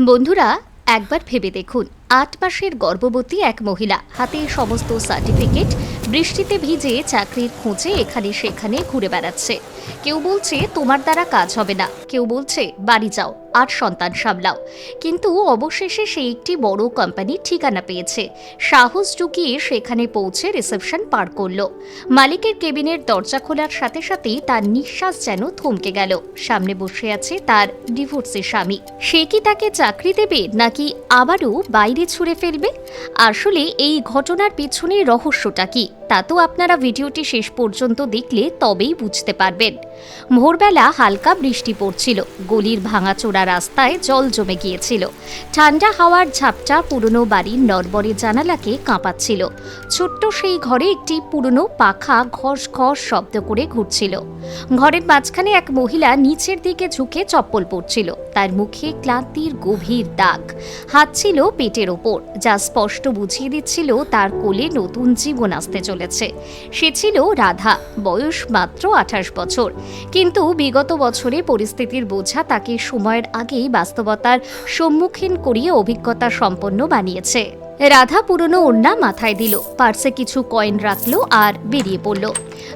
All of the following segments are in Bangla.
বন্ধুরা, একবার ভেবে দেখুন, আট মাসের গর্ভবতী এক মহিলা, হাতে সমস্ত সার্টিফিকেট, বৃষ্টিতে ভিজে চাকরির খোঁজে এখানে সেখানে ঘুরে বেড়াচ্ছে। কেউ বলছে তোমার দ্বারা কাজ হবে না, কেউ বলছে বাড়ি যাও আর সন্তান সামলাও। কিন্তু অবশেষে সে একটি বড় কোম্পানির ঠিকানা পেয়েছে। সাহস জুগিয়ে সেখানে পৌঁছে রিসেপশন পার করল। মালিকের কেবিনের দরজা খোলার সাথে সাথেই তার নিঃশ্বাস যেন থমকে গেল। সামনে বসে আছে তার ডিভোর্সি স্বামী। সে কি তাকে চাকরি দেবে নাকি আবারও বাইরে ছুঁড়ে ফেলবে? আসলে এই ঘটনার পিছনে রহস্যটা কি? তা তো আপনারা ভিডিওটি শেষ পর্যন্ত দেখলে তবেই বুঝতে পারবেন। ভোরবেলা হালকা বৃষ্টি পড়ছিল, গলির ভাঙাচোরা রাস্তায় জল জমে গিয়েছিল। ঠান্ডা হাওয়ার ঝাপটা পুরনো বাড়ির নরবরে জানালাকে কাঁপাচ্ছিল। ছোট্ট সেই ঘরে একটি পুরনো পাখা ঘস ঘস শব্দ করে ঘুরছিল। ঘরের মাঝখানে এক মহিলা নিচের দিকে ঝুঁকে চপ্পল পড়ছিল তার মুখে ক্লান্তির গভীর দাগ। হাত ছিল পেটের ওপর, যা স্পষ্ট বুঝিয়ে দিচ্ছিল তার কোলে নতুন জীবন আসতে চলেছে। সে ছিল রাধা, বয়স মাত্র আঠাশ বছর। কিন্তু বিগত বছরে পরিস্থিতির বোঝা তাকে সময়ের আগেই বাস্তবতার সম্মুখীন করিয়ে অভিজ্ঞতা সম্পন্ন বানিয়েছে। রাধা পুরনো ওড়না মাথায় দিল, পার্সে কিছু কয়েন রাখল আর বেরিয়ে পড়ল।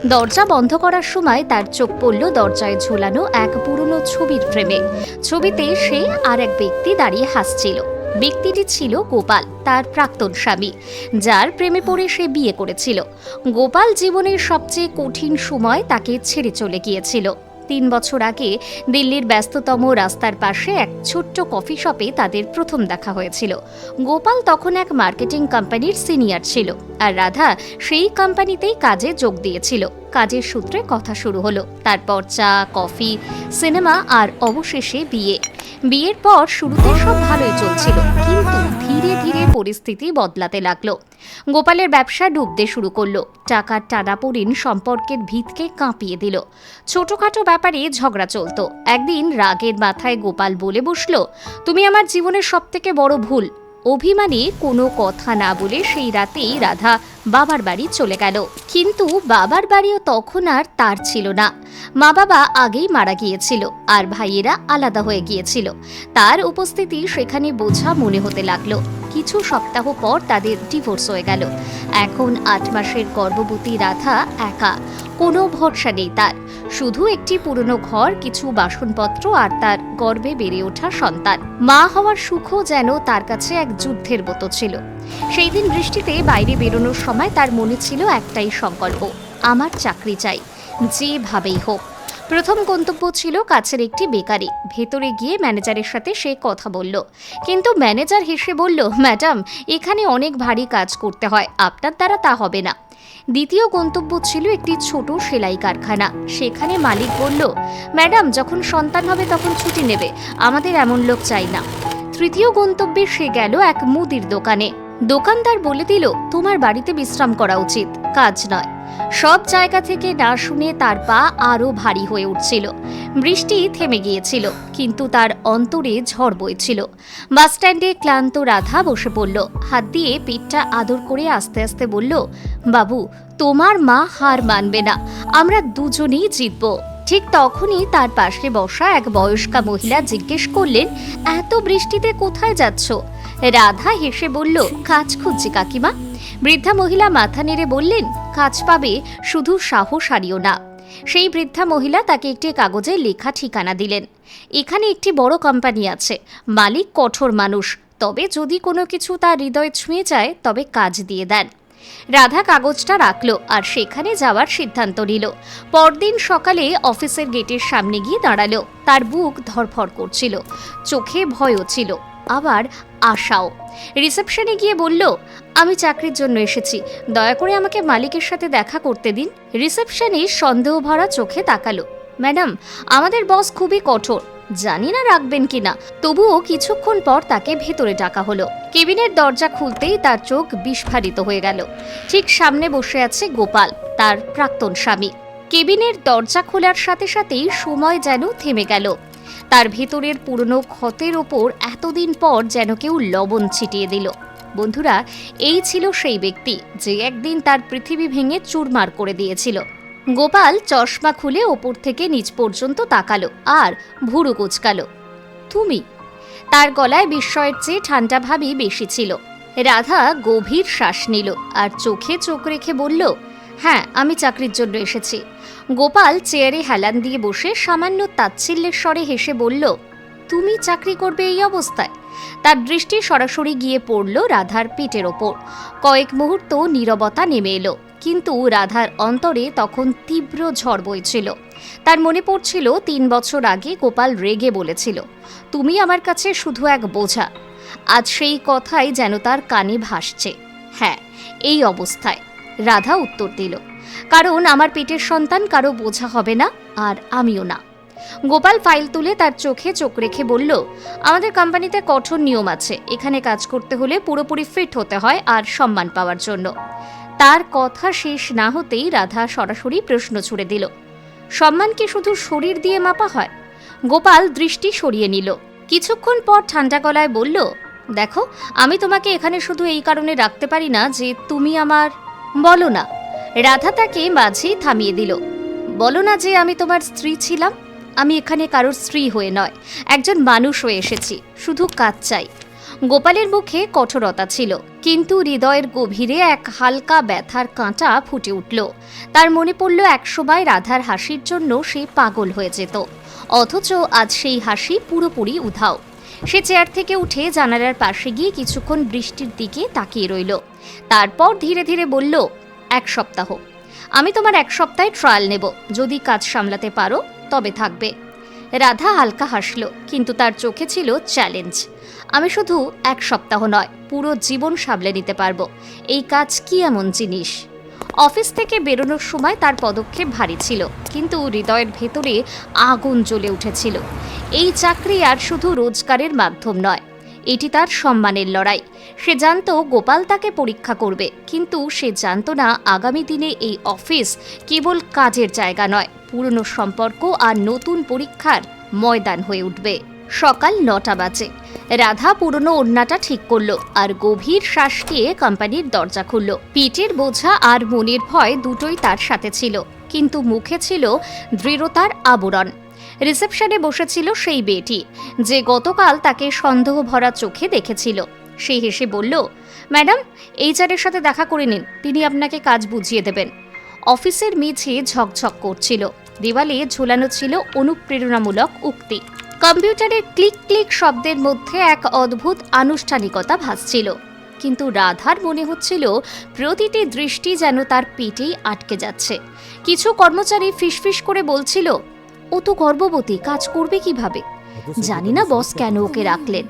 দরজা বন্ধ করার সময় তার চোখ পড়ল দরজায় ঝোলানো এক পুরনো ছবির ফ্রেমে। ছবিতে সে আর এক ব্যক্তি দাঁড়িয়ে হাসছিল। ব্যক্তিটি ছিল গোপাল, তার প্রাক্তন স্বামী, যার প্রেমে পড়ে সে বিয়ে করেছিল। গোপাল জীবনের সবচেয়ে কঠিন সময় তাকে ছেড়ে চলে গিয়েছিল। তিন বছর আগে দিল্লির ব্যস্ততম রাস্তার পাশে এক ছোট্ট কফি শপে তাদের প্রথম দেখা হয়েছিল। গোপাল তখন এক মার্কেটিং কোম্পানির সিনিয়র ছিল আর রাধা সেই কোম্পানিতেই কাজে যোগ দিয়েছিল। কাজের সূত্রে কথা শুরু হলো। তারপর চা, কফি, সিনেমা আর অবশেষে বিয়ে। বিয়ের পর শুরুতে সব ভালোই চলছিল, কিন্তু ধীরে ধীরে পরিস্থিতি বদলাতে লাগল। গোপালের ব্যবসা ডুবতে শুরু করল, টাকার টানাপোড়েন সম্পর্কের ভিতকে কাঁপিয়ে দিল। ছোটখাটো ব্যাপারে ঝগড়া চলতো। একদিন রাগের মাথায় গোপাল বলে বসল, তুমি আমার জীবনের সবথেকে বড় ভুল অভিমানে কোনো কথা না বলে সেই রাতেই রাধা বাবার বাড়ি চলে গেল। কিন্তু বাবার বাড়িও তখন আর তার ছিল না। মা বাবা আগেই মারা গিয়েছিল আর ভাইয়েরা আলাদা হয়ে গিয়েছিল। তার উপস্থিতি সেখানে বোঝা মনে হতে লাগল। কিছু সপ্তাহ পর তাদের ডিভোর্স হয়ে গেল। এখন আট মাসের গর্ভবতী রাধা একা। কোনো ভরসা নেই তার। শুধু একটি পুরনো ঘর, কিছু বাসনপত্র আর তার গর্ভে বেড়ে ওঠা সন্তান। মা হওয়ার সুখও যেন তার কাছে এক যুদ্ধের মতো ছিল। সেই দিন বৃষ্টিতে বাইরে বেরোনোর সময় তার মনে ছিল একটাই সংকল্প, আমার চাকরি চাই। যেভাবেই হোক। প্রথম গন্তব্য ছিল কাছের একটি বেকারি। ভেতরে গিয়ে ম্যানেজারের সাথে সে কথা বলল। কিন্তু ম্যানেজার হেসে বলল, ম্যাডাম, এখানে অনেক ভারী কাজ করতে হয়। আপনার দ্বারা তা হবে না। দ্বিতীয় গন্তব্য ছিল একটি ছোট সেলাই কারখানা। সেখানে মালিক বলল, ম্যাডাম, যখন সন্তান হবে তখন ছুটি নেবে। আমাদের এমন লোক চাই না। তৃতীয় গন্তব্যে সে গেল এক মুদির দোকানে। দোকানদার বলে দিল, তোমার বাড়িতে বিশ্রাম করা উচিত। কাজ নয়। সব জায়গা থেকে না শুনে তার পা আরও ভারী হয়ে উঠছিল। বৃষ্টি থেমে গিয়েছিল, কিন্তু তার অন্তরে ঝড় বইছিল। বাসস্ট্যান্ডে ক্লান্ত রাধা বসে পড়ল। হাত দিয়ে পিঠটা আদর করে আস্তে আস্তে বলল, বাবু, তোমার মা হার মানবে না, আমরা দুজনেই জিতব। ঠিক তখনই তার পাশে বসা এক বয়স্কা মহিলা জিজ্ঞেস করলেন, এত বৃষ্টিতে কোথায় যাচ্ছ? রাধা হেসে বলল কাজ খুঁজছি, কাকিমা। বৃদ্ধা মহিলা মাথা নেড়ে বললেন, কাজ পাবে, শুধু সাহস হারিও না। সেই বৃদ্ধা মহিলা তাকে একটি কাগজে লেখা ঠিকানা দিলেন। এখানে একটি বড় কোম্পানি আছে, মালিক কঠোর মানুষ, তবে যদি কোনো কিছু তার হৃদয় ছুঁয়ে যায়, তবে কাজ দিয়ে দেন। রাধা কাগজটা রাখল আর সেখানে যাওয়ার সিদ্ধান্ত নিল। পরদিন সকালে অফিসের গেটের সামনে গিয়ে দাঁড়াল। তার বুক ধরফর করছিল, চোখে ভয়ও ছিল। আবার আশাও। রিসেপশনে গিয়ে বলল, আমি চাকরির জন্য এসেছি। দয়া করে আমাকে মালিকের সাথে দেখা করতে দিন। রিসেপশনে সন্দেহ ভরা চোখে তাকালো। ম্যাডাম, আমাদের বস খুবই কঠোর। জানি না রাখবেন কিনা তবুও কিছুক্ষণ পর তাকে ভেতরে ডাকা হলো। কেবিনের দরজা খুলতেই তার চোখ বিস্ফারিত হয়ে গেল। ঠিক সামনে বসে আছে গোপাল, তার প্রাক্তন স্বামী। কেবিনের দরজা খোলার সাথে সাথেই সময় যেন থেমে গেল। তার ভেতরের পুরনো ক্ষতের ওপর এতদিন পর যেন কেউ লবণ ছিটিয়ে দিল। বন্ধুরা, এই ছিল সেই ব্যক্তি যে একদিন তার পৃথিবী ভেঙে চুরমার করে দিয়েছিল। গোপাল চশমা খুলে ওপর থেকে নিচ পর্যন্ত তাকালো আর ভুরু কুচকালো। তুমি? তার গলায় বিস্ময়ের চেয়ে ঠান্ডা ভাবই বেশি ছিল। রাধা গভীর শ্বাস নিল আর চোখে চোখ রেখে বলল হ্যাঁ আমি চাকরির জন্য এসেছি। গোপাল চেয়ারে হেলান দিয়ে বসে সামান্য তাচ্ছিল্যের স্বরে হেসে বলল, তুমি চাকরি করবে এই অবস্থায়? তার দৃষ্টি সরাসরি গিয়ে পড়ল রাধার পেটের ওপর। কয়েক মুহূর্ত নীরবতা নেমে এলো, কিন্তু রাধার অন্তরে তখন তীব্র ঝড় বইছিল। তার মনে পড়ছিল, তিন বছর আগে গোপাল রেগে বলেছিল, তুমি আমার কাছে শুধু এক বোঝা, আজ সেই কথাই যেন তার কানে ভাসছে। হ্যাঁ এই অবস্থায়। রাধা উত্তর দিল, কারণ আমার পেটের সন্তান কারও বোঝা হবে না, আর আমিও না। গোপাল ফাইল তুলে তার চোখে চোখ রেখে বলল, আমাদের কোম্পানিতে কঠোর নিয়ম আছে, এখানে কাজ করতে হলে পুরোপুরি ফিট হতে হয় আর সম্মান পাওয়ার জন্য। তার কথা শেষ না হতেই রাধা সরাসরি প্রশ্ন ছুড়ে দিল, সম্মান কি শুধু শরীর দিয়ে মাপা হয়? গোপাল দৃষ্টি সরিয়ে নিল, কিছুক্ষণ পর ঠান্ডা গলায় বলল, দেখো, আমি তোমাকে এখানে শুধু এই কারণে রাখতে পারি না যে তুমি আমার বলো না। রাধা তাকে মাঝেই থামিয়ে দিল। বলো না যে আমি তোমার স্ত্রী ছিলাম? আমি এখানে কারোর স্ত্রী হয়ে নয়, একজন মানুষ হয়ে এসেছি, শুধু কাজ চাই। গোপালের মুখে কঠোরতা ছিল, কিন্তু হৃদয়ের গভীরে এক হালকা ব্যথার কাঁটা ফুটে উঠল। তার মনে পড়ল একসময় রাধার হাসির জন্য সে পাগল হয়ে যেত, অথচ আজ সেই হাসি পুরোপুরি উধাও। সে চেয়ার থেকে উঠে জানালার পাশে গিয়ে কিছুক্ষণ বৃষ্টির দিকে তাকিয়ে রইল। তারপর ধীরে ধীরে বলল, এক সপ্তাহ। আমি তোমার এক সপ্তাহে ট্রায়াল নেব। যদি কাজ সামলাতে পারো, তবে থাকবে। রাধা হালকা হাসল, কিন্তু তার চোখে ছিল চ্যালেঞ্জ আমি শুধু এক সপ্তাহ নয়, পুরো জীবন সামলে নিতে পারব। এই কাজ কি এমন জিনিস? অফিস থেকে বেরোনোর সময় তার পদক্ষেপ ভারী ছিল, কিন্তু হৃদয়ের ভেতরে আগুন জ্বলে উঠেছিল। এই চাকরি আর শুধু রোজগারের মাধ্যম নয় এটি তার সম্মানের লড়াই। সে জানত গোপাল তাকে পরীক্ষা করবে, কিন্তু সে জানতো না আগামী দিনে এই অফিস কেবল কাজের জায়গা নয়, পুরনো সম্পর্ক আর নতুন পরীক্ষার ময়দান হয়ে উঠবে। সকাল নটা বাজে। রাধা পুরনো ওড়নাটা ঠিক করল আর গভীর শ্বাস দিয়ে কোম্পানির দরজা খুলল। পিঠের বোঝা আর মনের ভয় দুটোই তার সাথে ছিল, কিন্তু মুখে ছিল দৃঢ়তার আবরণ। রিসেপশনে বসেছিল সেই বেটি যে গতকাল তাকে সন্দেহ ভরা চোখে দেখেছিল। সে হেসে বলল, ম্যাডাম, এইচআরের সাথে দেখা করে নিন, তিনি আপনাকে কাজ বুঝিয়ে দেবেন। অফিসের মেঝে ঝকঝক করছিল। দেওয়ালে ঝোলানো ছিল অনুপ্রেরণামূলক উক্তি। কম্পিউটারের ক্লিক ক্লিক শব্দের মধ্যে এক অদ্ভুত আনুষ্ঠানিকতা ভাসছিল। কিন্তু রাধার মনে হচ্ছিল, প্রতিটি দৃষ্টি যেন তার পেটেই আটকে যাচ্ছে। কিছু কর্মচারী ফিসফিস করে বলছিল ও তো গর্ভবতী, কাজ করবে কীভাবে? জানি না বস কেন ওকে রাখলেন।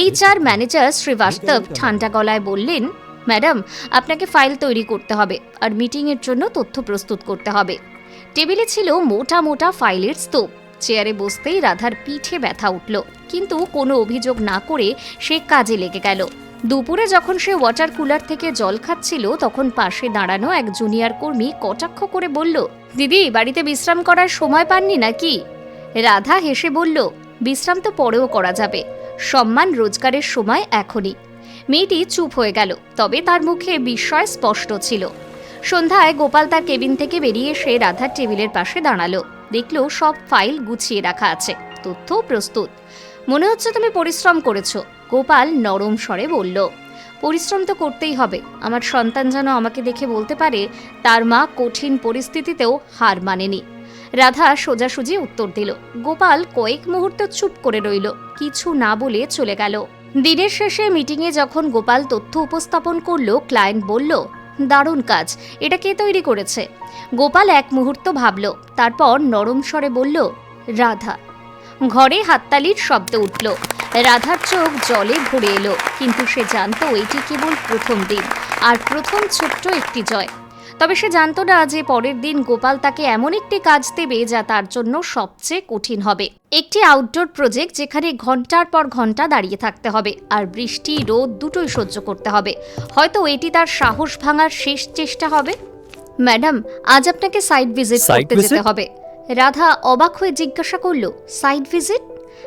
এইচআর ম্যানেজার শ্রীবাস্তব ঠান্ডা গলায় বললেন, ম্যাডাম, আপনাকে ফাইল তৈরি করতে হবে আর মিটিংয়ের জন্য তথ্য প্রস্তুত করতে হবে। টেবিলে ছিল মোটা মোটা ফাইলের স্তূপ। চেয়ারে বসতেই রাধার পিঠে ব্যথা উঠল, কিন্তু কোনো অভিযোগ না করে সে কাজে লেগে গেল। দুপুরে যখন সে ওয়াটার কুলার থেকে জল খাচ্ছিল, তখন পাশে দাঁড়ানো এক জুনিয়র কর্মী কটাক্ষ করে বলল, দিদি, বাড়িতে বিশ্রাম করার সময় পাননি নাকি? রাধা হেসে বলল, বিশ্রাম তো পরেও করা যাবে। সম্মান রোজগারের সময় এখনই। মেয়েটি চুপ হয়ে গেল, তবে তার মুখে বিস্ময় স্পষ্ট ছিল। সন্ধ্যায় গোপাল তার কেবিন থেকে বেরিয়ে এসে রাধার টেবিলের পাশে দাঁড়াল। দেখল সব ফাইল গুছিয়ে রাখা আছে তথ্য প্রস্তুত। মনে হচ্ছে তুমি পরিশ্রম করেছ। গোপাল নরম স্বরে বলল, পরিশ্রম তো করতেই হবে। আমার সন্তান যেন আমাকে দেখে বলতে পারে, তার মা কঠিন পরিস্থিতিতেও হার মানেনি। রাধা সোজাসুজি উত্তর দিল, গোপাল কয়েক মুহূর্ত চুপ করে রইল, কিছু না বলে চলে গেল। দিনের শেষে মিটিংয়ে যখন গোপাল তথ্য উপস্থাপন করল, ক্লায়েন্ট বলল, দারুণ কাজ, এটা কে তৈরি করেছে? গোপাল এক মুহূর্ত ভাবল, তারপর নরম স্বরে বলল, রাধা ঘরে হাততালির শব্দ উঠল। রাধার চোখ জলে ভরে এলো কিন্তু সে জানতো এটি কেবল প্রথম দিন আর প্রথম ছোট্ট একটি জয়। তবে সে জানতো না যে পরের দিন গোপাল তাকে এমন একটি কাজ দেবে যা তার জন্য সবচেয়ে কঠিন হবে। একটি আউটডোর প্রজেক্ট যেখানে ঘণ্টার পর ঘণ্টা দাঁড়িয়ে থাকতে হবে আর বৃষ্টি রোদ দুটোই সহ্য করতে হবে। হয়তো এটি তার সাহস ভাঙার শেষ চেষ্টা হবে? ম্যাডাম আজ আপনাকে সাইট ভিজিট করতে যেতে হবে। রাধা অবাক হয়ে জিজ্ঞাসা করল সাইট ভিজিট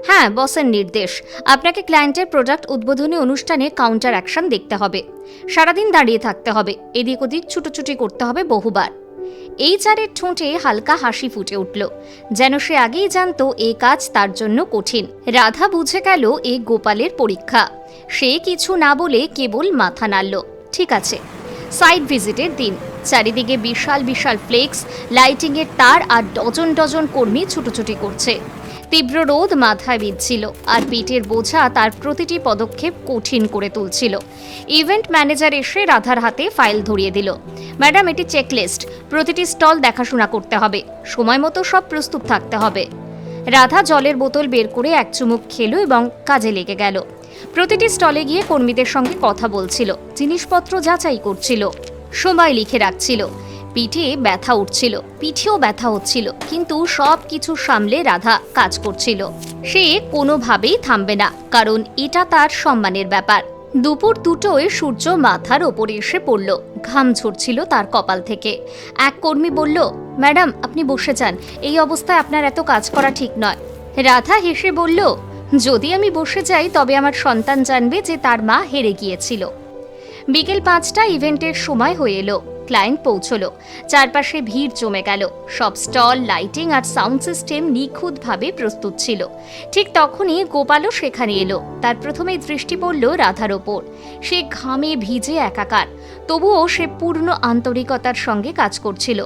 হ্যাঁ বসের নির্দেশ। আপনাকে ক্লায়েন্টের প্রোডাক্ট উদ্বোধনী অনুষ্ঠানে কাউন্টার অ্যাকশন দেখতে হবে। সারাদিন দাঁড়িয়ে থাকতে হবে। এদিক ওদিক ছুটোছুটি করতে হবে বহুবার। এই চারের ঠোঁটে হালকা হাসি ফুটে উঠল। যেন সে আগেই জানত এ কাজ তার জন্য কঠিন। রাধা বুঝে গেল এ গোপালের পরীক্ষা। সে কিছু না বলে কেবল মাথা নাড়ল। ঠিক আছে সাইট ভিজিটের দিন। চারিদিকে বিশাল বিশাল ফ্লেক্স, লাইটিংয়ের তার আর ডজন ডজন কর্মী ছুটোছুটি করছে। তীব্র রোদ মাথায় বিঁধছিল আর পিঠের বোঝা তার প্রতিটি পদক্ষেপ কঠিন করে তুলছিল। ইভেন্ট ম্যানেজার এসে রাধার হাতে ফাইল ধরিয়ে দিল। ম্যাডাম, এটি চেকলিস্ট। প্রতিটি স্টল দেখাশোনা করতে হবে। সময় মতো সব প্রস্তুত থাকতে হবে। রাধা জলের বোতল বের করে এক চুমুক খেলো এবং কাজে লেগে গেল। প্রতিটি স্টলে গিয়ে কর্মীদের সঙ্গে কথা বলছিল, জিনিসপত্র যাচাই করছিল, সময় লিখে রাখছিল, পিঠে ব্যথা উঠছিল, পিঠেও ব্যথা হচ্ছিল, কিন্তু সব কিছু সামলে রাধা কাজ করছিল। সে কোনোভাবেই থামবে না, কারণ এটা তার সম্মানের ব্যাপার। দুপুর দুটোয় সূর্য মাথার ওপরে এসে পড়ল, ঘাম ঝরছিল তার কপাল থেকে। এক কর্মী বলল, ম্যাডাম, আপনি বসে যান, এই অবস্থায় আপনার এত কাজ করা ঠিক নয়। রাধা হেসে বলল যদি আমি বসে যাই, তবে আমার সন্তান জানবে যে তার মা হেরে গিয়েছিল। বিকেল পাঁচটা ইভেন্টের সময় হয়ে এলো। ক্লায়েন্ট পৌঁছলো। চারপাশে ভিড় জমে গেল। সব স্টল, লাইটিং আর সাউন্ড সিস্টেম নিখুঁতভাবে প্রস্তুত ছিল। ঠিক তখনই গোপালও সেখানে এলো। তার প্রথমে দৃষ্টি পড়ল রাধার ওপর। সে ঘামে ভিজে একাকার। তবুও সে পূর্ণ আন্তরিকতার সঙ্গে কাজ করছিল।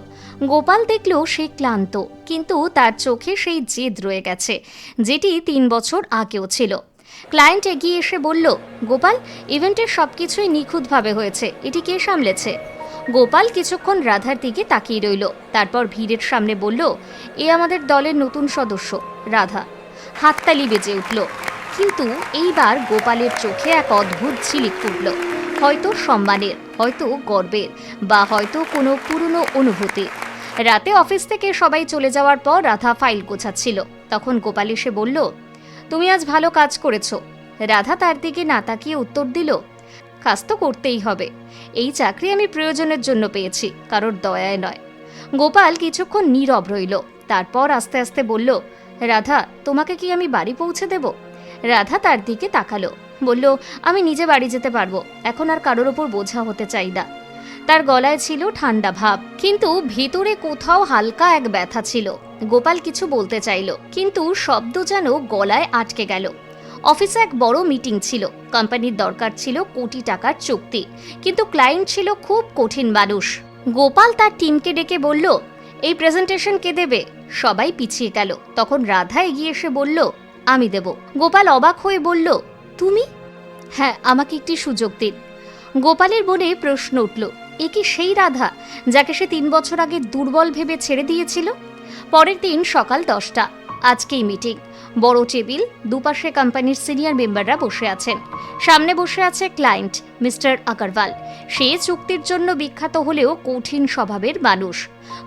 গোপাল দেখল সে ক্লান্ত, কিন্তু তার চোখে সেই জেদ রয়ে গেছে, যেটি তিন বছর আগেও ছিল। ক্লায়েন্ট এগিয়ে এসে বলল, গোপাল, ইভেন্টের সবকিছুই নিখুঁতভাবে হয়েছে। এটি কে সামলেছে? গোপাল কিছুক্ষণ রাধার দিকে তাকিয়ে রইল। তারপর ভিড়ের সামনে বলল, এ আমাদের দলের নতুন সদস্য, রাধা। হাততালি বেজে উঠল। কিন্তু এইবার গোপালের চোখে এক অদ্ভুত ঝিলিক ফুটল হয়তো সম্মানের, হয়তো গর্বের, বা হয়তো কোনো পুরনো অনুভূতি রাতে অফিস থেকে সবাই চলে যাওয়ার পর রাধা ফাইল গোছাচ্ছিল। তখন গোপাল এসে বলল, তুমি আজ ভালো কাজ করেছ। রাধা তার দিকে না তাকিয়ে উত্তর দিল কাজ তো করতেই হবে। এই চাকরি আমি প্রয়োজনের জন্য পেয়েছি, কারোর দয়ায় নয়। গোপাল কিছুক্ষণ নীরব রইল, তারপর আস্তে আস্তে বলল, রাধা, তোমাকে কি আমি বাড়ি পৌঁছে দেব? রাধা তার দিকে তাকালো, বলল, আমি নিজে বাড়ি যেতে পারব, এখন আর কারোর ওপর বোঝা হতে চাই না। তার গলায় ছিল ঠান্ডা ভাব, কিন্তু ভিতরে কোথাও হালকা এক ব্যথা ছিল। গোপাল কিছু বলতে চাইল, কিন্তু শব্দ যেন গলায় আটকে গেল। অফিসে এক বড় মিটিং ছিল। কোম্পানির দরকার ছিল কোটি টাকার চুক্তি। কিন্তু ক্লায়েন্ট ছিল খুব কঠিন মানুষ। গোপাল তার টিমকে ডেকে বলল, এই প্রেজেন্টেশন কে দেবে? সবাই পিছিয়ে গেল। তখন রাধা এগিয়ে এসে বলল, আমি দেব। গোপাল অবাক হয়ে বলল, তুমি? হ্যাঁ আমাকে একটি সুযোগ দিন। গোপালের মনে প্রশ্ন উঠল, এ কি সেই রাধা যাকে সে তিন বছর আগে দুর্বল ভেবে ছেড়ে দিয়েছিল? পরের দিন সকাল দশটা। আজকেই মিটিং। বড় টেবিল, দুপাশে কোম্পানির সিনিয়র মেম্বাররা বসে আছেন। সামনে বসে আছে ক্লায়েন্ট, মিস্টার আগরওয়াল। সে চুক্তির জন্য বিখ্যাত হলেও কঠিন স্বভাবের মানুষ।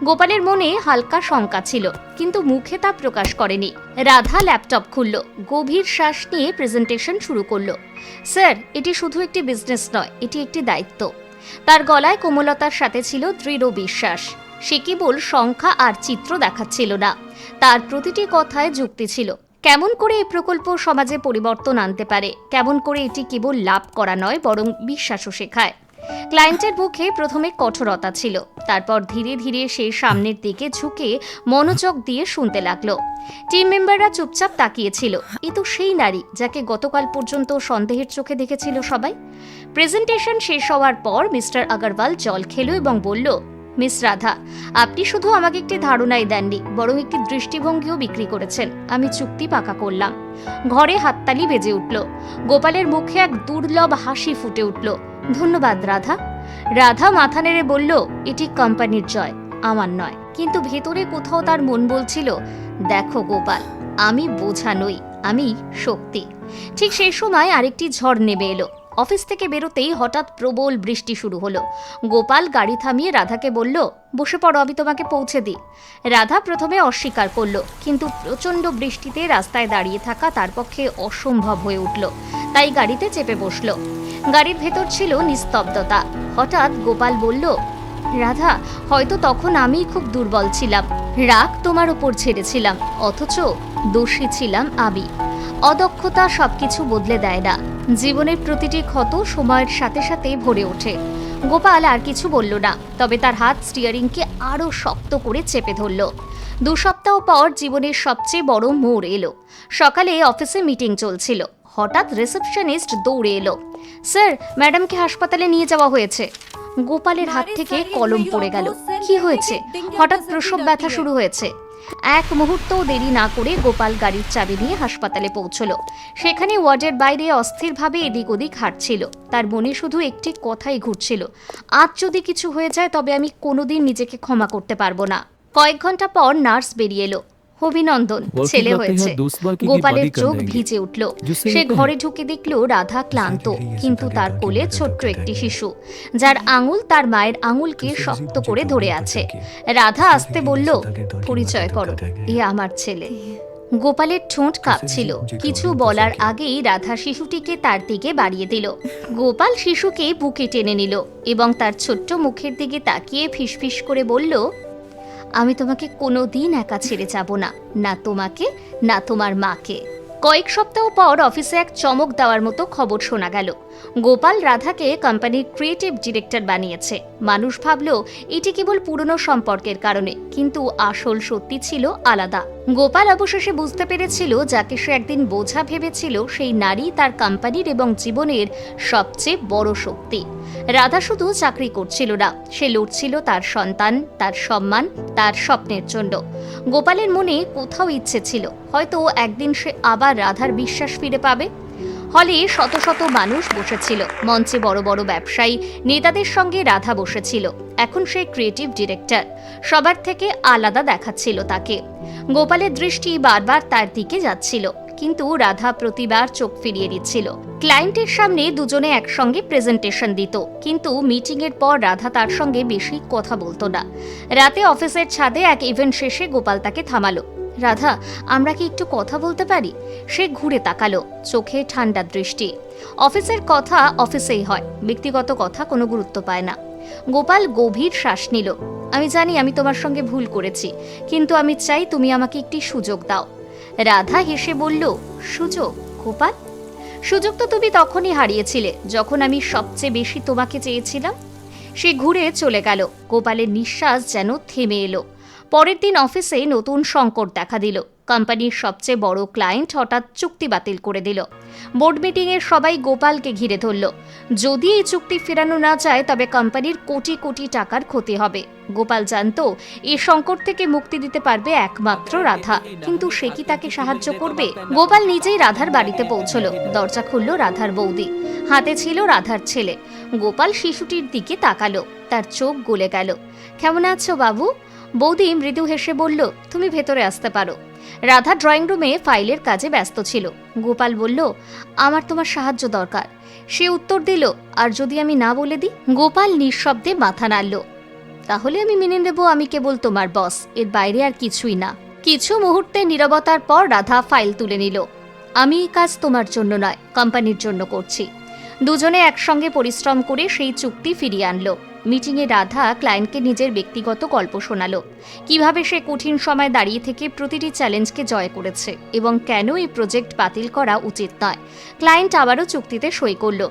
গোপালের মনে হালকা শঙ্কা ছিল, কিন্তু মুখে তা প্রকাশ করেনি। রাধা ল্যাপটপ খুলল, গভীর শ্বাস নিয়ে প্রেজেন্টেশন শুরু করল। স্যার, এটি শুধু একটি বিজনেস নয়, এটি একটি দায়িত্ব। তার গলায় কোমলতার সাথে ছিল দৃঢ় বিশ্বাস। সে কেবল সংখ্যা আর চিত্র দেখাচ্ছিল না। তার প্রতিটি কথায় যুক্তি ছিল। কেমন করে এই প্রকল্প সমাজে পরিবর্তন আনতে পারে? কেমন করে এটি কেবল লাভ করা নয়, বরং বিশ্বাসও শেখায়। ক্লায়েন্টের মুখে প্রথমে কঠোরতা ছিল। তারপর ধীরে ধীরে সে সামনের দিকে ঝুঁকে মনোযোগ দিয়ে শুনতে লাগল। টিম মেম্বাররা চুপচাপ তাকিয়েছিল। এ তো সেই নারী যাকে গতকাল পর্যন্ত সন্দেহের চোখে দেখেছিল সবাই। প্রেজেন্টেশন শেষ হওয়ার পর মিস্টার আগরওয়াল জল খেলো এবং বলল মিস রাধা, আপনি শুধু আমাকে একটি ধারণাই দেননি, বরং একটি দৃষ্টিভঙ্গিও বিক্রি করেছেন। আমি চুক্তি পাকা করলাম। ঘরে হাততালি বেজে উঠল। গোপালের মুখে এক দুর্লভ হাসি ফুটে উঠল। ধন্যবাদ রাধা। রাধা মাথা নেড়ে বলল, এটি কোম্পানির জয়, আমার নয়। কিন্তু ভেতরে কোথাও তার মন বলছিল, দেখো গোপাল, আমি বোঝা নই, আমি শক্তি। ঠিক সেই সময় আরেকটি ঝড় নেমে এলো। অফিস থেকে বেরোতেই হঠাৎ প্রবল বৃষ্টি শুরু হলো। গোপাল গাড়ি থামিয়ে রাধাকে বলল, বসে পড়ো, আমি তোমাকে পৌঁছে দিই। রাধা প্রথমে অস্বীকার করল, কিন্তু প্রচণ্ড বৃষ্টিতে রাস্তায় দাঁড়িয়ে থাকা তার পক্ষে অসম্ভব হয়ে উঠল। তাই গাড়িতে চেপে বসল। গাড়ির ভেতর ছিল নিস্তব্ধতা। হঠাৎ গোপাল বলল রাধা, হয়তো তখন আমি খুব দুর্বল ছিলাম। রাগ তোমার ওপর ছেড়েছিলাম, অথচ দোষী ছিলাম আমি। অদক্ষতা সবকিছু বদলে দেয় না। জীবনের প্রতিটি ক্ষত সময়ের সাথে সাথে ভরে ওঠে। গোপাল আর কিছু বলল না, তবে তার হাত স্টিয়ারিংকে আরও শক্ত করে চেপে ধরল। দু সপ্তাহ পর জীবনের সবচেয়ে বড় মোড় এলো। সকালে অফিসে মিটিং চলছিল। হঠাৎ রিসেপশনিস্ট দৌড়ে এলো। স্যার ম্যাডামকে হাসপাতালে নিয়ে যাওয়া হয়েছে। গোপালের হাত থেকে কলম পড়ে গেল। কি হয়েছে? হঠাৎ প্রসব ব্যথা শুরু হয়েছে। এক মুহূর্তও দেরি না করে গোপাল গাড়ির চাবি নিয়ে হাসপাতালে পৌঁছলো। সেখানে ওয়ার্ডের বাইরে অস্থিরভাবে এদিক ওদিক হাঁটছিল। তার মনে শুধু একটি কথাই ঘুরছিল। আজ যদি কিছু হয়ে যায় তবে আমি কোনোদিন নিজেকে ক্ষমা করতে পারব না। কয়েক ঘণ্টা পর নার্স বেরিয়ে এলো। অভিনন্দন ছেলে হয়েছে। গোপালের চোখ ভিজে উঠল। সে ঘরে ঢুকে দেখল রাধা ক্লান্ত কিন্তু তার কোলে ছোট্ট একটি শিশু যার আঙুল তার মায়ের আঙুলকে শক্ত করে ধরে আছে। রাধা আসতে বলল পরিচয় করো এ আমার ছেলে। গোপালের ঠোঁট কাঁপছিল। কিছু বলার আগেই রাধা শিশুটিকে তার দিকে বাড়িয়ে দিল। গোপাল শিশুকে বুকে টেনে নিল এবং তার ছোট্ট মুখের দিকে তাকিয়ে ফিসফিস করে বলল আমি তোমাকে কোনো দিন একা ছেড়ে যাব না না তোমাকে, না তোমার মাকে। কয়েক সপ্তাহ পর অফিসে এক চমক দেওয়ার মতো খবর শোনা গেল। গোপাল রাধাকে কোম্পানির ক্রিয়েটিভ ডিরেক্টর বানিয়েছে। মানুষ ভাবল, এটি কেবল পুরনো সম্পর্কের কারণে, কিন্তু আসল সত্যি ছিল আলাদা। গোপাল অবশেষে বুঝতে পেরেছিল, যাকে সে একদিন বোঝা ভেবেছিল, সেই নারী তার কোম্পানির এবং জীবনের সবচেয়ে বড় শক্তি। রাধা শুধু চাকরি করছিল না, সে লড়ছিল তার সন্তান, তার সম্মান, তার স্বপ্নের জন্য। গোপালের মনে কোথাও ইচ্ছে ছিল, হয়তো একদিন সে আবার রাধার বিশ্বাস ফিরে পাবে। হলে শত শত মানুষ বসেছিল। মঞ্চে বড় বড় ব্যবসায়ী, নেতাদের সঙ্গে রাধা বসেছিল। এখন সে ক্রিয়েটিভ ডিরেক্টর সবার থেকে আলাদা দেখাচ্ছিল তাকে। গোপালের দৃষ্টি বারবার তার দিকে যাচ্ছিল, কিন্তু রাধা প্রতিবার চোখ ফিরিয়ে দিচ্ছিল। ক্লায়েন্টের সামনে দুজনে একসঙ্গে প্রেজেন্টেশন দিত, কিন্তু মিটিংয়ের পর রাধা তার সঙ্গে বেশি কথা বলতো না। রাতে অফিসের ছাদে এক ইভেন্ট শেষে গোপাল তাকে থামালো। রাধা, আমরা কি একটু কথা বলতে পারি? সে ঘুরে তাকালো, চোখে ঠান্ডা দৃষ্টি। অফিসের কথা অফিসেই হয়, ব্যক্তিগত কথা কোনো গুরুত্ব পায় না। গোপাল গভীর শ্বাস নিল, আমি জানি আমি তোমার সঙ্গে ভুল করেছি, কিন্তু আমি চাই তুমি আমাকে একটি সুযোগ দাও। রাধা হেসে বলল, সুযোগ, গোপাল? সুযোগ তো তুমি তখনই হারিয়েছিলে, যখন আমি সবচেয়ে বেশি তোমাকে চেয়েছিলাম? সে ঘুরে চলে গেল, গোপালের নিঃশ্বাস যেন থেমে এলো। পরের দিন অফিসে নতুন সংকট দেখা দিল। কোম্পানির সবচেয়ে বড় ক্লায়েন্ট হঠাৎ চুক্তি বাতিল করে দিল। বোর্ড মিটিংয়ে সবাই গোপালকে ঘিরে ধরল। যদি এই চুক্তি ফেরানো না যায়, তবে কোম্পানির কোটি কোটি টাকার ক্ষতি হবে। গোপাল জানতো এই সংকট থেকে মুক্তি দিতে পারবে একমাত্র রাধা। কিন্তু সে কি তাকে সাহায্য করবে? গোপাল নিজেই রাধার বাড়িতে পৌঁছলো। দরজা খুলল রাধার বৌদি। হাতে ছিল রাধার ছেলে। গোপাল শিশুটির দিকে তাকালো। তার চোখ গলে গেল। কেমন আছো বাবু? বৌদি মৃদু হেসে বলল, তুমি ভেতরে আসতে পারো। রাধা ড্রয়িং রুমে ফাইলের কাজে ব্যস্ত ছিল। গোপাল বলল, আমার তোমার সাহায্য দরকার। সে উত্তর দিল, আর যদি আমি না বলে দিই? গোপাল নিঃশব্দে মাথা নাড়ল, তাহলে আমি মেনে নেব আমি কেবল তোমার বস, এর বাইরে আর কিছুই না। কিছু মুহূর্তে নীরবতার পর রাধা ফাইল তুলে নিল, আমি এই কাজ তোমার জন্য নয়, কোম্পানির জন্য করছি। দুজনে একসঙ্গে পরিশ্রম করে সেই চুক্তি ফিরিয়ে আনলো। মিটিংয়ে রাধা ক্লায়েন্টকে নিজের ব্যক্তিগত গল্প শোনালো। কীভাবে সে কঠিন সময় দাঁড়িয়ে থেকে প্রতিটি চ্যালেঞ্জকে জয় করেছে এবং কেন এই প্রজেক্ট বাতিল করা উচিত নয়, ক্লায়েন্ট আবারও চুক্তিতে সই করল।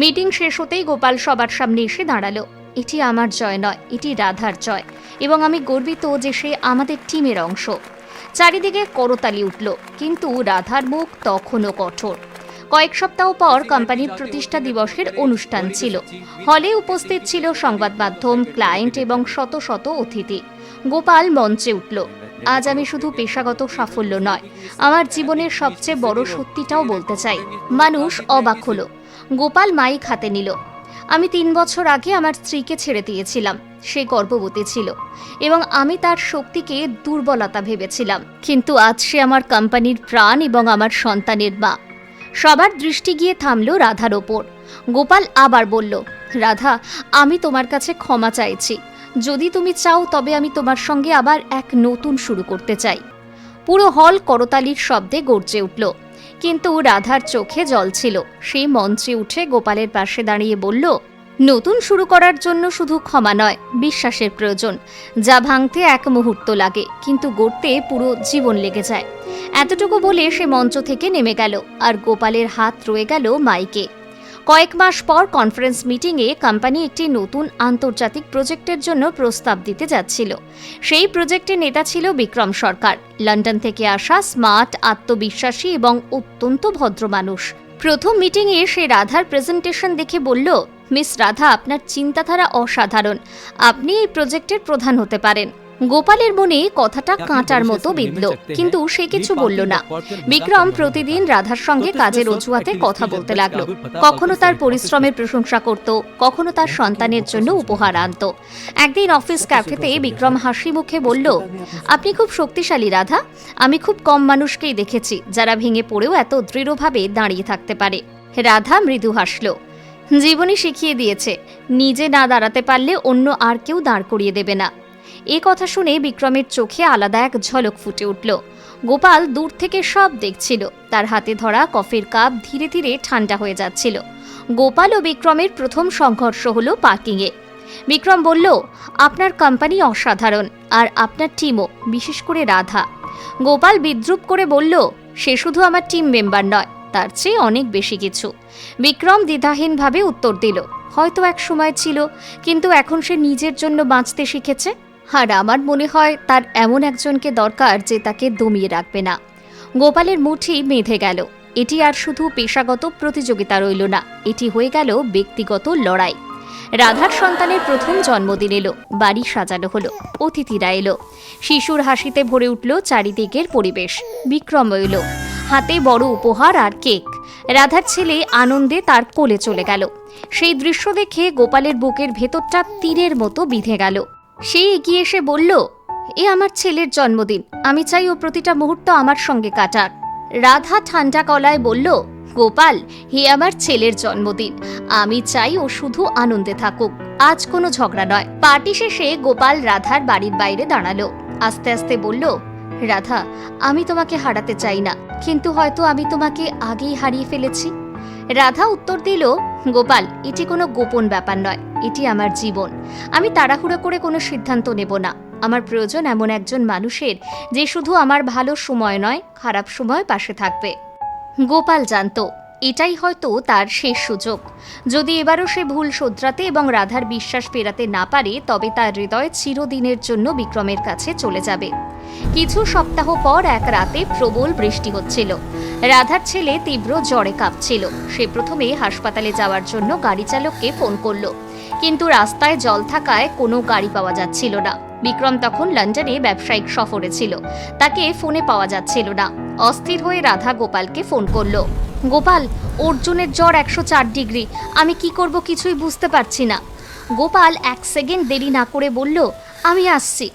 মিটিং শেষ হতেই গোপাল সবার সামনে এসে দাঁড়াল। এটি আমার জয় নয়, এটি রাধার জয় এবং আমি গর্বিত যে সে আমাদের টিমের অংশ। চারিদিকে করতালি উঠল, কিন্তু রাধার মুখ তখনও কঠোর। কয়েক সপ্তাহ পর কোম্পানির প্রতিষ্ঠা দিবসের অনুষ্ঠান ছিল। হলে উপস্থিত ছিল সংবাদ মাধ্যম ক্লায়েন্ট এবং শত শত অতিথি। গোপাল মঞ্চে উঠল। আজ আমি শুধু পেশাগত সাফল্য নয় আমার জীবনের সবচেয়ে বড় সত্যিটাও বলতে চাই। মানুষ অবাক হলো। গোপাল মাইক হাতে নিল। আমি তিন বছর আগে আমার স্ত্রীকে ছেড়ে দিয়েছিলাম। সে গর্ভবতী ছিল এবং আমি তার শক্তিকে দুর্বলতা ভেবেছিলাম। কিন্তু আজ সে আমার কোম্পানির প্রাণ এবং আমার সন্তানের মা। সবার দৃষ্টি গিয়ে থামল রাধার ওপর। গোপাল আবার বলল, রাধা, আমি তোমার কাছে ক্ষমা চাইছি। যদি তুমি চাও, তবে আমি তোমার সঙ্গে আবার এক নতুন শুরু করতে চাই। পুরো হল করতালির শব্দে গর্জে উঠল। কিন্তু রাধার চোখে জল ছিল। সে মঞ্চে উঠে গোপালের পাশে দাঁড়িয়ে বলল নতুন শুরু করার জন্য শুধু ক্ষমা নয়, বিশ্বাসের প্রয়োজন। যা ভাঙতে এক মুহূর্ত লাগে, কিন্তু গড়তে পুরো জীবন লেগে যায়। এতটুকু বলে সে মঞ্চ থেকে নেমে গেল, আর গোপালের হাত রয়ে গেল মাইকে। কয়েক মাস পর কনফারেন্স মিটিংয়ে কোম্পানি একটি নতুন আন্তর্জাতিক প্রজেক্টের জন্য প্রস্তাব দিতে যাচ্ছিল। সেই প্রজেক্টের নেতা ছিল বিক্রম সরকার। লন্ডন থেকে আসা স্মার্ট, আত্মবিশ্বাসী এবং অত্যন্ত ভদ্র মানুষ। প্রথম মিটিংয়ে সে রাধার প্রেজেন্টেশন দেখে বলল মিস রাধা আপনার চিন্তাধারা অসাধারণ। আপনি এই প্রজেক্টের প্রধান হতে পারেন। গোপালের মনে কথাটা কাঁটার মতো বিঁধল। কিন্তু সে কিছু বলল না। বিক্রম প্রতিদিন রাধার সঙ্গে কাজের অজুহাতে কথা বলতে লাগল। কখনো তার পরিশ্রমের প্রশংসা করত কখনো তার সন্তানের জন্য উপহার আনত। একদিন অফিস ক্যাফেতে বিক্রম হাসি মুখে বলল আপনি খুব শক্তিশালী রাধা। আমি খুব কম মানুষকেই দেখেছি যারা ভেঙে পড়েও এত দৃঢ়ভাবে দাঁড়িয়ে থাকতে পারে। রাধা মৃদু হাসল। জীবনই শিখিয়ে দিয়েছে। নিজে না দাঁড়াতে পারলে অন্য আর কেউ দাঁড় করিয়ে দেবে না। এ কথা শুনে বিক্রমের চোখে আলাদা এক ঝলক ফুটে উঠল। গোপাল দূর থেকে সব দেখছিল। তার হাতে ধরা কফির কাপ ধীরে ধীরে ঠান্ডা হয়ে যাচ্ছিল। গোপাল ও বিক্রমের প্রথম সংঘর্ষ হলো পার্কিংয়ে। বিক্রম বলল, আপনার কোম্পানি অসাধারণ আর আপনার টিমও, বিশেষ করে রাধা। গোপাল বিদ্রুপ করে বলল, সে শুধু আমার টিম মেম্বার নয় তার চেয়ে অনেক বেশি কিছু। বিক্রম দ্বিধাহীনভাবে উত্তর দিল, হয়তো এক সময় ছিল, কিন্তু এখন সে নিজের জন্য বাঁচতে শিখেছে। আর আমার মনে হয় তার এমন একজনকে দরকার যে তাকে দমিয়ে রাখবে না। গোপালের মুঠি বেঁধে গেল। এটি আর শুধু পেশাগত প্রতিযোগিতা রইল না, এটি হয়ে গেল ব্যক্তিগত লড়াই। রাধার সন্তানের প্রথম জন্মদিন এলো, বাড়ি সাজানো হলো, অতিথিরা এলো। শিশুর হাসিতে ভরে উঠল চারিদিকের পরিবেশ। বিক্রম এলো হাতে বড় উপহার আর কেক। রাধার ছেলে আনন্দে তার কোলে চলে গেল। সেই দৃশ্য দেখে গোপালের বুকের ভেতরটা তীরের মতো বিঁধে গেল। সে এগিয়ে এসে বলল, এ আমার ছেলের জন্মদিন। আমি চাই ও প্রতিটা মুহূর্ত আমার সঙ্গে কাটাক রাধা ঠান্ডা কলায় বলল, গোপাল, হে আমার ছেলের জন্মদিন। আমি চাই ও শুধু আনন্দে থাকুক। আজ কোনো ঝগড়া নয়। পার্টি শেষে গোপাল রাধার বাড়ির বাইরে দাঁড়াল। আস্তে আস্তে বলল রাধা, আমি তোমাকে হারাতে চাই না, কিন্তু হয়তো আমি তোমাকে আগেই হারিয়ে ফেলেছি। রাধা উত্তর দিল, গোপাল, এটি কোনো গোপন ব্যাপার নয়, এটি আমার জীবন। আমি তাড়াহুড়ো করে কোনো সিদ্ধান্ত নেব না। আমার প্রয়োজন এমন একজন মানুষের যে শুধু আমার ভালো সময় নয়, খারাপ সময় পাশে থাকবে। গোপাল জানতো এটাই হয়তো তার শেষ সুযোগ। যদি এবারও সে ভুল শোধরাতে এবং রাধার বিশ্বাস ফেরাতে না পারে, তবে তার হৃদয় চিরদিনের জন্য বিক্রমের কাছে চলে যাবে। কিছু সপ্তাহ পর এক রাতে প্রবল বৃষ্টি হচ্ছিল। রাধার ছেলে তীব্র জ্বরে কাঁপছিল। সে প্রথমে হাসপাতালে যাওয়ার জন্য গাড়ি চালককে ফোন করল। কিন্তু রাস্তায় জল থাকায় কোনো গাড়ি পাওয়া যাচ্ছিল না। বিক্রম তখন লন্ডনে ব্যবসায়িক সফরে ছিল। তাকে ফোনে পাওয়া যাচ্ছিল না। অস্থির হয়ে রাধা গোপালকে ফোন করল। গোপাল, অর্জুনের জ্বর একশো চার ডিগ্রি। আমি কি করব কিছুই বুঝতে পারছি না। গোপাল এক সেকেন্ড দেরি না করে বলল, আমি আসছি।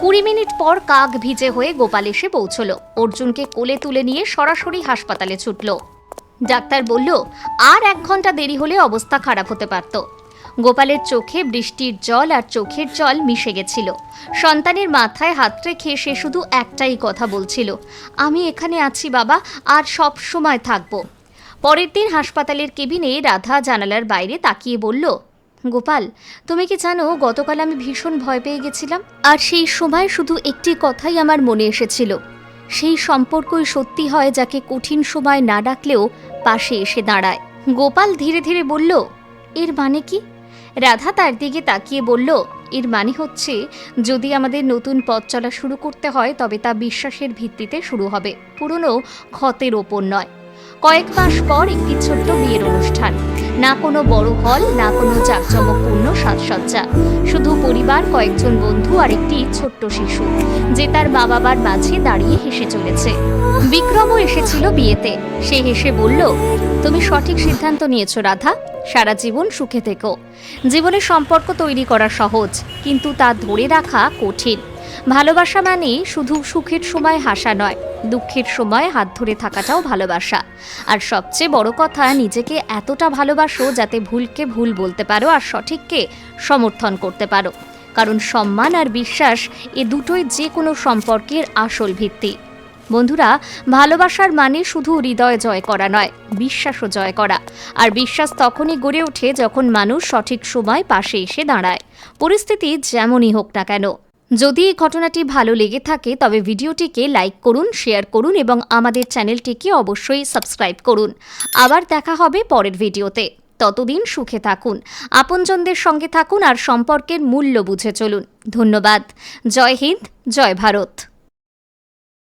কুড়ি মিনিট পর কাক ভিজে হয়ে গোপাল এসে পৌঁছলো। অর্জুনকে কোলে তুলে নিয়ে সরাসরি হাসপাতালে ছুটল। ডাক্তার বলল, আর এক ঘণ্টা দেরি হলে অবস্থা খারাপ হতে পারত। গোপালের চোখে বৃষ্টির জল আর চোখের জল মিশে গেছিল। সন্তানের মাথায় হাত রেখে সে শুধু একটাই কথা বলছিল, আমি এখানে আছি বাবা, আর সব সময় থাকব। পরের দিন হাসপাতালের কেবিনে রাধা জানালার বাইরে তাকিয়ে বলল, গোপাল, তুমি কি জানো গতকাল আমি ভীষণ ভয় পেয়ে গেছিলাম? আর সেই সময় শুধু একটি কথাই আমার মনে এসেছিল। সেই সম্পর্কই সত্যি হয় যাকে কঠিন সময় না ডাকলেও পাশে এসে দাঁড়ায়। গোপাল ধীরে ধীরে বলল, এর মানে কি? রাধা তার দিকে তাকিয়ে বলল, এর মানে হচ্ছে, যদি আমাদের নতুন পথ চলা শুরু করতে হয়, তবে তা বিশ্বাসের ভিত্তিতে শুরু হবে। পুরনো ক্ষতের ওপর নয়। কয়েক মাস পর একটি ছোট্ট বিয়ের অনুষ্ঠান। না কোনো বড় হল, না কোনো জাঁকজমকপূর্ণ সাজসজ্জা। শুধু পরিবার, কয়েকজন বন্ধু আর একটি ছোট্ট শিশু, যে তার মা বাবার মাঝে দাঁড়িয়ে হেসে চলেছে। বিক্রমও এসেছিল বিয়েতে। সে হেসে বলল, তুমি সঠিক সিদ্ধান্ত নিয়েছো, রাধা। সারা জীবন সুখে থেকো। জীবনে সম্পর্ক তৈরি করা সহজ, কিন্তু তা ধরে রাখা কঠিন। ভালোবাসা মানে শুধু সুখের সময় হাসা নয়, দুঃখের সময় হাত ধরে থাকাটাও ভালোবাসা। আর সবচেয়ে বড় কথা, নিজেকে এতটা ভালোবাসো যাতে ভুলকে ভুল বলতে পারো আর সঠিককে সমর্থন করতে পারো। কারণ সম্মান আর বিশ্বাস এ দুটোই যে কোনো সম্পর্কের আসল ভিত্তি। বন্ধুরা, ভালোবাসার মানে শুধু হৃদয় জয় করা নয়, বিশ্বাসও জয় করা। আর বিশ্বাস তখনই গড়ে ওঠে যখন মানুষ সঠিক সময় পাশে এসে দাঁড়ায়। পরিস্থিতি যেমনই হোক না কেন। যদি এই ঘটনাটি ভালো লেগে থাকে, তবে ভিডিওটিকে লাইক করুন, শেয়ার করুন এবং আমাদের চ্যানেলটিকে অবশ্যই সাবস্ক্রাইব করুন। আবার দেখা হবে পরের ভিডিওতে। ততদিন সুখে থাকুন, আপনজনদের সঙ্গে থাকুন আর সম্পর্কের মূল্য বুঝে চলুন। ধন্যবাদ। জয় হিন্দ, জয় ভারত।